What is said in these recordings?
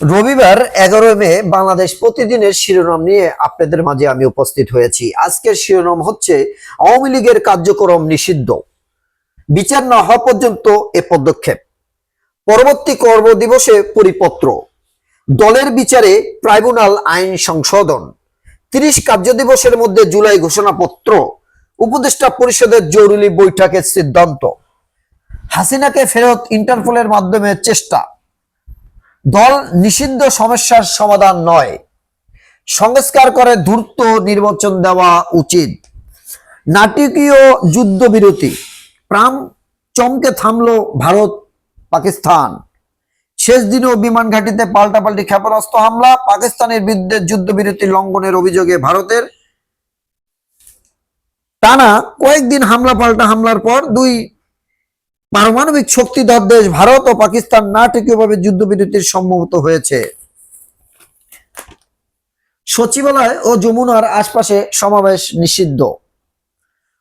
রবিবার এগারো মে বাংলাদেশ প্রতিদিনের শিরোনাম নিয়ে আপনাদের মাঝে আমি উপস্থিত হয়েছি। আজকের শিরোনাম হচ্ছে, আওয়ামী লীগের কার্যক্রম নিষিদ্ধ। বিচার না হওয়া পর্যন্ত এ পদক্ষেপ। পরবর্তী কর্মদিবসে পরিপত্র। দলের বিচারে ট্রাইব্যুনাল আইন সংশোধন। তিরিশ কার্যদিবসের মধ্যে জুলাই ঘোষণাপত্র। উপদেষ্টা পরিষদের জরুরি বৈঠকের সিদ্ধান্ত। হাসিনাকে ফেরত ইন্টারপোলের মাধ্যমে চেষ্টা। দল নিষিদ্ধ সমস্যার সমাধান নয়। সংস্কার করে দ্রুত নির্বাচন দেওয়া উচিত। নাটকীয় যুদ্ধবিরতি। প্রাণ চমকে থামলো ভারত, পাকিস্তান। শেষ দিনেও বিমান ঘাঁটিতে পাল্টাপাল্টি ক্ষেপণাস্ত্র হামলা, পাকিস্তানের বিরুদ্ধে যুদ্ধবিরতি লঙ্ঘনের অভিযোগে ভারতের। টানা কয়েকদিন হামলা পাল্টা হামলার পর দুই পারমাণবিক শক্তিধর দেশ ভারত ও পাকিস্তান নাটকীয়ভাবে যুদ্ধবিরতির সম্মত হয়েছে। সচিবালয় ও যমুনার আশপাশে সমাবেশ নিষিদ্ধ।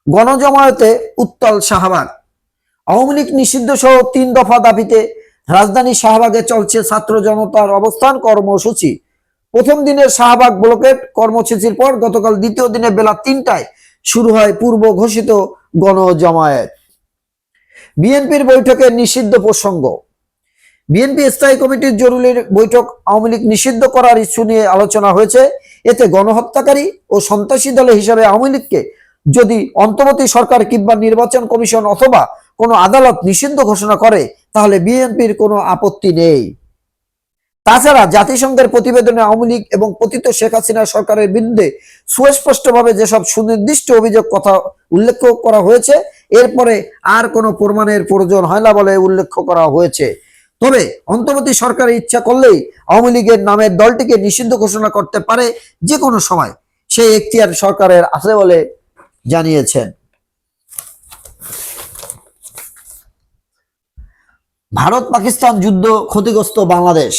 গণজমায়েতে উত্তাল শাহবাগ। আওয়ামী লীগ নিষিদ্ধ সহ তিন দফা দাবিতে রাজধানী শাহবাগে চলছে ছাত্র জনতার অবস্থান কর্মসূচি। প্রথম দিনের শাহবাগ ব্লকেট কর্মসূচির পর গতকাল দ্বিতীয় দিনে বেলা তিনটায় শুরু হয় পূর্ব ঘোষিত গণজমায়েত। বিএনপির বৈঠকে নিষিদ্ধ প্রসঙ্গ। বিএনপি স্থায়ী কমিটির জরুরি বৈঠক আওয়ামী লীগ নিষিদ্ধ করার ইস্যু নিয়ে আলোচনা হয়েছে। এতে গণহত্যাকারী ও সন্ত্রাসী দল হিসাবে আওয়ামী লীগকে যদি অন্তর্বর্তী সরকার কিংবা নির্বাচন কমিশন অথবা কোনো আদালত নিষিদ্ধ ঘোষণা করে, তাহলে বিএনপির কোনো আপত্তি নেই। তাছাড়া জাতিসংঘের প্রতিবেদনে আওয়ামী লীগ এবং পতিত শেখ হাসিনা সরকারের বিরুদ্ধে সুস্পষ্টভাবে যেসব সুনির্দিষ্ট অভিযোগ কথা উল্লেখ করা হয়েছে এরপরে আর কোনো প্রমাণের প্রয়োজন হয় না বলে উল্লেখ করা হয়েছে। তবে অন্তর্বর্তী সরকার ইচ্ছা করলেই আওয়ামী লীগের নামের দলটিকে নিষিদ্ধ ঘোষণা করতে পারে যে কোনো সময় সেই এখতিয়ার সরকারের আছে বলে জানিয়েছেন। ভারত পাকিস্তান যুদ্ধ ক্ষতিগ্রস্ত বাংলাদেশ।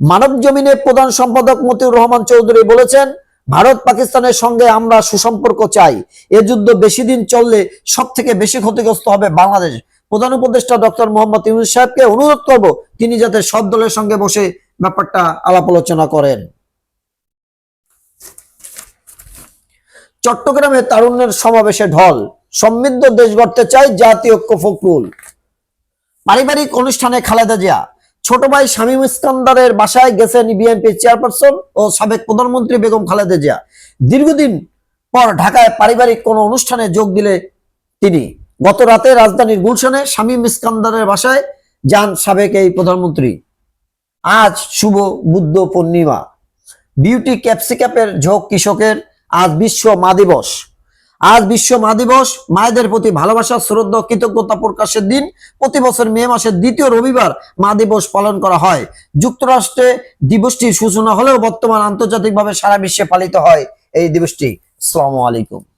মানব জমিনের প্রধান সম্পাদক মতিউর রহমান চৌধুরী বলেছেন ভারত পাকিস্তানের সঙ্গে আমরা সুসম্পর্ক চাই। এ যুদ্ধ বেশি দিন চললে সব থেকে বেশি ক্ষতিগ্রস্ত হবে বাংলাদেশ। প্রধান উপদেষ্টা ডক্টর মোহাম্মদ ইউনুস সাহেবকে অনুরোধ করব, তিনি যাতে সব দলের সঙ্গে বসে ব্যাপারটা আলাপ আলোচনা করেন। চট্টগ্রামে তারুণ্যের সমাবেশে ঢল। সমৃদ্ধ দেশ গড়তে চাই জাতীয় ঐক্য পারিবারিক অনুষ্ঠানে খালেদা জিয়া। ছোট ভাই শামীম ইস্কান্দারের বাসায় গেছেন বিএনপি চেয়ারপারসন ও সাবেক প্রধানমন্ত্রী বেগম খালেদা জিয়া। দীর্ঘদিন পর ঢাকায় পারিবারিক কোনো অনুষ্ঠানে যোগ দিলে তিনি। গত রাতে রাজধানীর গুলশানে শামীম ইস্কান্দারের বাসায় যান সাবেক এই প্রধানমন্ত্রী। আজ শুভ বুদ্ধ পূর্ণিমা। বিউটি ক্যাপসিক্যাপের ঝোঁক কৃষকের। আজ বিশ্ব মা দিবস। আজ বিশ্ব মা দিবস। মায়েদের প্রতি ভালোবাসা, শ্রদ্ধা, কৃতজ্ঞতা প্রকাশের দিন। প্রতি বছর মে মাসের দ্বিতীয় রবিবার মা দিবস পালন করা হয়। যুক্তরাষ্ট্রে দিবসটির সূচনা হলেও বর্তমান আন্তর্জাতিকভাবে সারা বিশ্বে পালিত হয় এই দিবসটি। আসসালামু আলাইকুম।